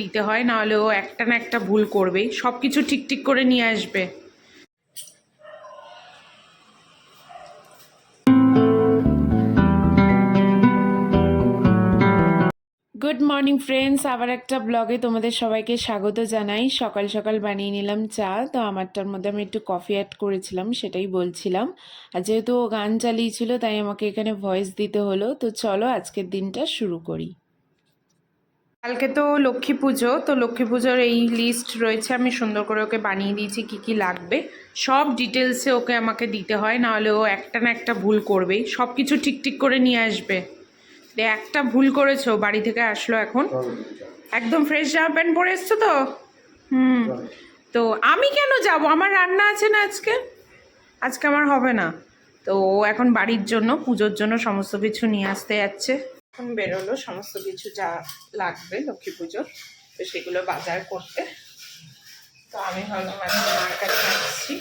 দিতে হয়, নাহলে ও একটা না একটা ভুল করবেই। সব কিছু ঠিক ঠিক করে নিয়ে আসবে। গুড মর্নিং ফ্রেন্ডস আবার একটা ব্লগে তোমাদের সবাইকে স্বাগত জানাই। সকাল সকাল বানিয়ে নিলাম চা। তো আমারটার মধ্যে আমি একটু কফি অ্যাড করেছিলাম, সেটাই বলছিলাম। আর যেহেতু ও গান চালিয়েছিল, তাই আমাকে এখানে ভয়েস দিতে হলো। তো চলো আজকের দিনটা শুরু করি। কালকে তো লক্ষ্মী পুজো। তো লক্ষ্মী পুজোর এই লিস্ট রয়েছে। আমি সুন্দর করে ওকে বানিয়ে দিয়েছি, কি কি লাগবে। সব ডিটেলসে ওকে আমাকে দিতে হয়। নাহলে ও একটা না একটা ভুল করবেই। সব কিছু ঠিক ঠিক করে নিয়ে আসবে। একটা ভুল করেছ বাড়ি থেকে আসলো এখন। একদম ফ্রেশ জামা প্যান্ট পরে এসছো তো? হুম। তো আমি কেন যাব? আমার রান্না আছে না আজকে? আজকে আমার হবে না। তো ও এখন বাড়ির জন্য পুজোর জন্য সমস্ত কিছু নিয়ে আসতে যাচ্ছে। এখন বেরোলো সমস্ত কিছু যা লাগবে লক্ষ্মী পুজোর তো সেগুলো বাজার করতে। তো আমি ভাবলাম মার কাছে আসছি।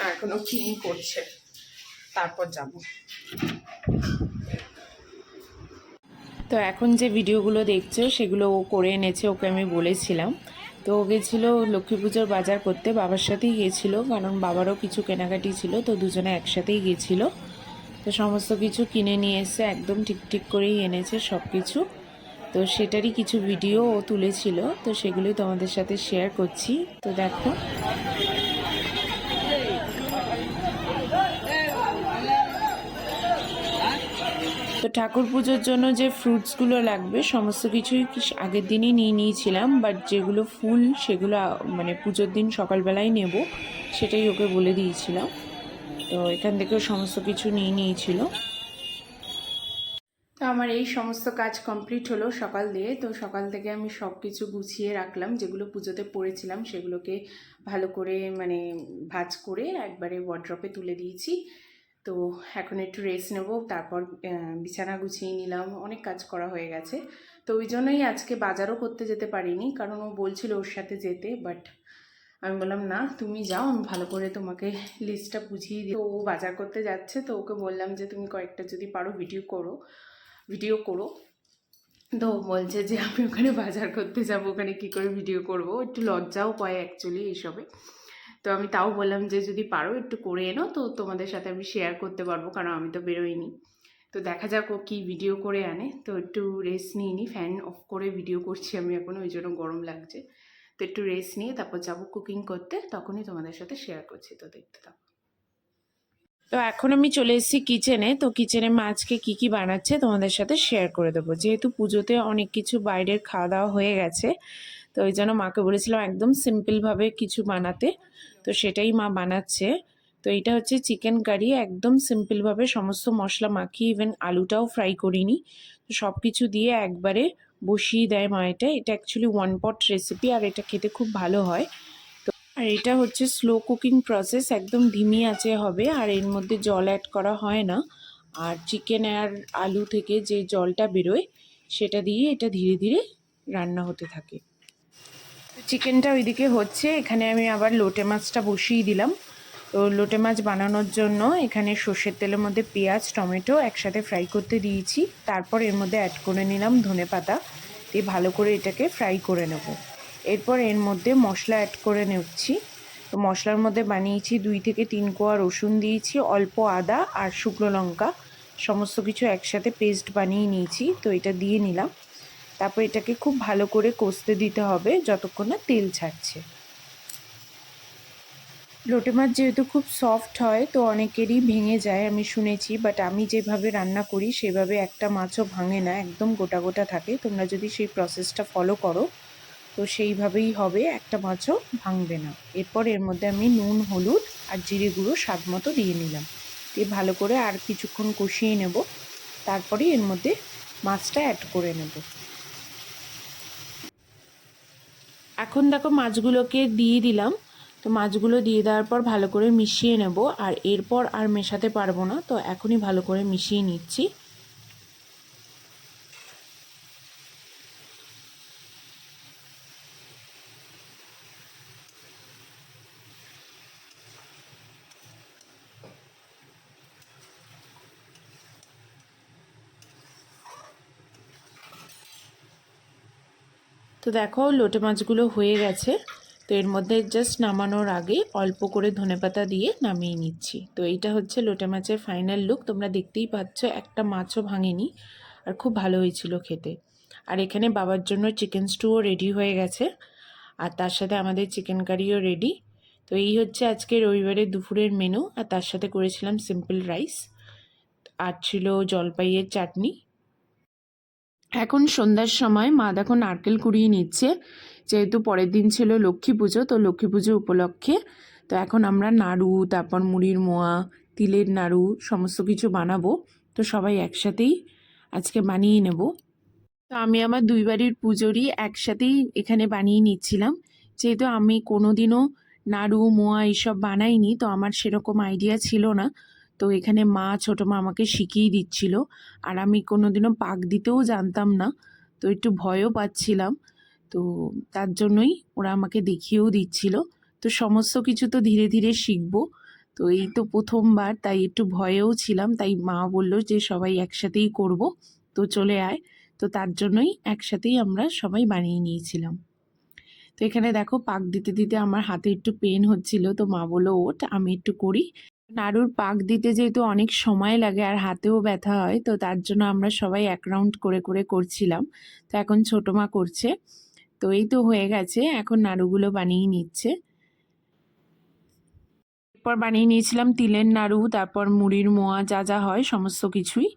আর এখনও ক্লিন করছে। তারপর যাব। তো এখন যে ভিডিওগুলো দেখছ, সেগুলো ও করে এনেছে, ওকে আমি বলেছিলাম। তো ও গেছিল লক্ষ্মী পুজোর বাজার করতে, বাবার সাথেই গেছিল, কারণ বাবারও কিছু কেনাকাটি ছিল, তো দুজনে একসাথেই গেছিল। তো সমস্ত কিছু কিনে নিয়ে এসে একদম ঠিক ঠিক করেই এনেছে সব কিছু তো সেটারই কিছু ভিডিও ও তুলেছিল, তো সেগুলোই তোমাদের সাথে শেয়ার করছি। তো দেখো। তো ঠাকুর পুজোর জন্য যে ফ্রুটসগুলো লাগবে, সমস্ত কিছুই আগের দিনই নিয়ে নিয়েছিলাম বাট যেগুলো ফুল সেগুলো মানে পুজোর দিন সকালবেলায় নেব, সেটাই ওকে বলে দিয়েছিলাম। তো এখান থেকেও সমস্ত কিছু নিয়ে নিয়েছিল। তো আমার এই সমস্ত কাজ কমপ্লিট হলো সকাল দিয়ে, তো সকাল থেকে আমি সব কিছু গুছিয়ে রাখলাম, যেগুলো পুজোতে পড়েছিলাম সেগুলোকে ভালো করে মানে ভাজ করে একবারে ওয়ার্ড্রপে তুলে দিয়েছি। তো এখন একটু রেস্ট নেব, তারপর বিছানা গুছিয়ে নিলাম, অনেক কাজ করা হয়ে গেছে। তো ওই জন্যই আজকে বাজারও করতে যেতে পারিনি, কারণ ও বলছিল ওর সাথে যেতে বাট আমি বললাম, না, তুমি যাও, আমি ভালো করে তোমাকে লিস্টটা বুঝিয়ে দিই ও বাজার করতে যাচ্ছে, তো ওকে বললাম যে, তুমি কয়েকটা যদি পারো ভিডিও করো ভিডিও করো। তো বলছে যে, আমি ওখানে বাজার করতে যাব, ওখানে কি করে ভিডিও করব? একটু লজ্জাও পায় অ্যাকচুয়ালি এইসবে। তো আমি তাও বললাম যে, যদি পারো একটু করে এনো, তো তোমাদের সাথে আমি শেয়ার করতে পারব, কারণ আমি তো বেরোইনি। তো দেখা যাক ও কী ভিডিও করে আনে। তো একটু রেস্ট নিয়ে নিই ফ্যান অফ করে ভিডিও করছি আমি এখন, ওই জন্য গরম লাগছে। তো একটু রেস্ট নিয়ে তারপর যাব কুকিং করতে, তখনই তোমাদের সাথে শেয়ার করছি, তো দেখতে থাকো। তো এখন আমি চলে এসেছি কিচেনে তো কিচেনে মা আজকে কী কী বানাচ্ছে তোমাদের সাথে শেয়ার করে দেবো। যেহেতু পুজোতে অনেক কিছু বাইরের খাওয়া দাওয়া হয়ে গেছে তো ওই জন্য মাকে বলেছিলাম একদম সিম্পলভাবে কিছু বানাতে। তো সেটাই মা বানাচ্ছে। তো এটা হচ্ছে চিকেন কারি একদম সিম্পলভাবে সমস্ত মশলা মাখিয়ে ইভেন আলুটাও ফ্রাই করিনি। তো সব কিছু দিয়ে একবারে বসিয়ে দেয় মা এটা। এটা অ্যাকচুয়ালি ওয়ান পট রেসিপি আর এটা খেতে খুব ভালো হয়। তো আর এটা হচ্ছে স্লো কুকিং প্রসেস একদম ধিমি আছে হবে আর এর মধ্যে জল অ্যাড করা হয় না। আর চিকেন আর আলু থেকে যে জলটা বেরোয়, সেটা দিয়ে এটা ধীরে ধীরে রান্না হতে থাকে। চিকেনটা ওইদিকে হচ্ছে। এখানে আমি আবার লোটে মাছটা বসিয়ে দিলাম। তো লোটে মাছ বানানোর জন্য এখানে সর্ষের তেলের মধ্যে পেঁয়াজ, টমেটো একসাথে ফ্রাই করতে দিয়েছি। তারপর এর মধ্যে অ্যাড করে নিলাম ধনে পাতা। দিয়ে ভালো করে এটাকে ফ্রাই করে নেব। এরপর এর মধ্যে মশলা অ্যাড করে নিচ্ছি। তো মশলার মধ্যে বানিয়েছি দুই থেকে তিন কোয়া রসুন দিয়েছি, অল্প আদা আর শুকনো লঙ্কা। সমস্ত কিছু একসাথে পেস্ট বানিয়ে নিয়েছি। তো এটা দিয়ে নিলাম। তারপর এটাকে খুব ভালো করে কষতে দিতে হবে যতক্ষণ না তেল ছাড়ছে। লোটে মাছ যেহেতু খুব সফট হয়, তো অনেকেরই ভেঙে যায়, আমি শুনেছি। বাট আমি যেভাবে রান্না করি, সেভাবে একটা মাছও ভাঙে না, একদম গোটা গোটা থাকে। তোমরা যদি সেই প্রসেসটা ফলো করো, তো সেইভাবেই হবে, একটা মাছও ভাঙবে না। এরপর এর মধ্যে আমি নুন, হলুদ আর জিরে গুঁড়ো স্বাদ মতো দিয়ে নিলাম। দিয়ে ভালো করে আর কিছুক্ষণ কষিয়ে নেব। তারপরে এর মধ্যে মাছটা অ্যাড করে নেব। এখন দেখো মাছগুলোকে দিয়ে দিলাম। তো মাছগুলো দিয়ে দেওয়ার পর ভালো করে মিশিয়ে নেব। আর এরপর আর মেশাতে পারব না, তো এখনই ভালো করে মিশিয়ে নিচ্ছি। তো দেখো লোটে মাছগুলো হয়ে গেছে। তো এর মধ্যে জাস্ট নামানোর আগে অল্প করে ধনেপাতা দিয়ে নামিয়ে নিচ্ছি। তো এইটা হচ্ছে লোটে মাছের ফাইনাল লুক তোমরা দেখতেই পাচ্ছ একটা মাছও ভাঙেনি আর খুব ভালো হয়েছিল খেতে। আর এখানে বাবার জন্য চিকেন স্টুও রেডি হয়ে গেছে। আর তার সাথে আমাদের চিকেন কারিও রেডি তো এই হচ্ছে আজকে রবিবারের দুপুরের মেনু আর তার সাথে করেছিলাম সিম্পল রাইস আর ছিল জলপাইয়ের চাটনি। এখন সন্ধ্যার সময় মা দেখো নারকেল কুড়িয়ে নিচ্ছে। যেহেতু পরের দিন ছিল লক্ষ্মী পুজো, তো লক্ষ্মী পুজো উপলক্ষে তো এখন আমরা নাড়ু, তারপর মুড়ির মোয়া, তিলের নাড়ু সমস্ত কিছু বানাবো। তো সবাই একসাথেই আজকে বানিয়ে নেব। তো আমি আমার দুই বাড়ির পুজোরই একসাথেই এখানে বানিয়ে নিচ্ছিলাম। যেহেতু আমি কোনোদিনও নাড়ু, মোয়া এইসব বানাইনি, তো আমার সেরকম আইডিয়া ছিল না। তো এখানে মা, ছোটো মা আমাকে শিখিয়ে দিচ্ছিল। আর আমি কোনোদিনও পাক দিতেও জানতাম না। তো একটু ভয়ও পাচ্ছিলাম। তো তার জন্যই ওরা আমাকে দেখিয়েও দিচ্ছিল। তো সমস্ত কিছু তো ধীরে ধীরে শিখব। তো এই তো প্রথমবার, তাই একটু ভয়েও ছিলাম। তাই মা বলল যে সবাই একসাথেই করব। তো চলে আয়। তো তার জন্যই একসাথেই আমরা সবাই বানিয়ে নিয়েছিলাম। তো এখানে দেখো, পাক দিতে দিতে আমার হাতে একটু পেন হচ্ছিল। তো মা বলল ওট আমি একটু করি। নাড়ুর পাক দিতে যেহেতু অনেক সময় লাগে আর হাতেও ব্যথা হয়, তো তার জন্য আমরা সবাই এক রাউন্ড করে করে করছিলাম। তো এখন ছোটো মা করছে। তো এই তো হয়ে গেছে, এখন নাড়ুগুলো বানিয়ে নিচ্ছে। এরপর বানিয়ে নিয়েছিলাম তিলের নাড়ু, তারপর মুড়ির মোয়া, যা যা হয়, সমস্ত কিছুই।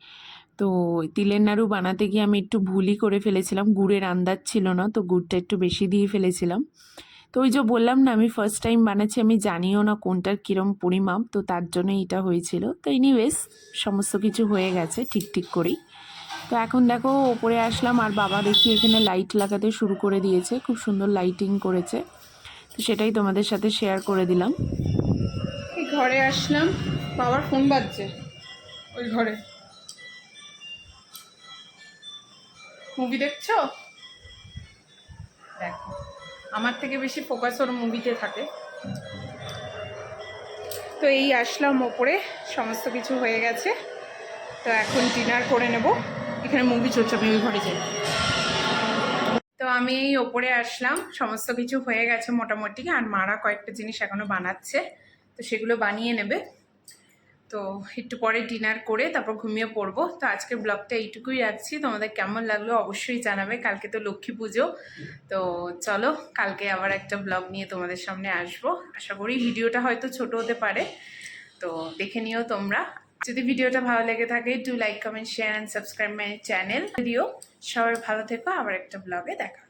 তো তিলের নাড়ু বানাতে গিয়ে আমি একটু ভুলই করে ফেলেছিলাম, গুড়ের আন্দাজ ছিল না, তো গুড়টা একটু বেশি দিয়ে ফেলেছিলাম। তো ওই যে বললাম না, আমি ফার্স্ট টাইম বানাচ্ছি, আমি জানিও না কোনটার কীরম পরিমাপ, তো তার জন্য এটা হয়েছিল। তো এনিওয়েজ সমস্ত কিছু হয়ে গেছে, ঠিক ঠিক করেই। তো এখন দেখো, ওপরে আসলাম, আর বাবা দেখি এখানে লাইট লাগাতে শুরু করে দিয়েছে, খুব সুন্দর লাইটিং করেছে। তো সেটাই তোমাদের সাথে শেয়ার করে দিলাম। ঘরে আসলাম, বাবার ফোন বাজছে, ওই ঘরে। মুভি দেখছ? দেখো। আমার থেকে বেশি ফোকাস ওর মুভিতে থাকে। তো এই আসলাম ওপরে, সমস্ত কিছু হয়ে গেছে। তো এখন ডিনার করে নেব। এখানে মুভি চলছে, আমি ঘরে যাই। তো আমি এই ওপরে আসলাম, সমস্ত কিছু হয়ে গেছে মোটামুটি, আর মারা কয়েকটা জিনিস এখনও বানাচ্ছে। তো সেগুলো বানিয়ে নেবে। তো একটু পরে ডিনার করে তারপর ঘুমিয়ে পড়ব। তো আজকের ব্লগটা এইটুকুই রাখছি তোমাদের কেমন লাগল অবশ্যই জানাবে। কালকে তো লক্ষ্মী পুজো। তো চলো, কালকে আবার একটা ব্লগ নিয়ে তোমাদের সামনে আসব। আশা করি ভিডিওটা হয়তো ছোট হতে পারে। তো দেখে নিও তোমরা। যদি ভিডিওটা ভালো লেগে থাকে do like comment share and subscribe my channel video. সবাই ভালো থেকো। আবার একটা ব্লগে দেখা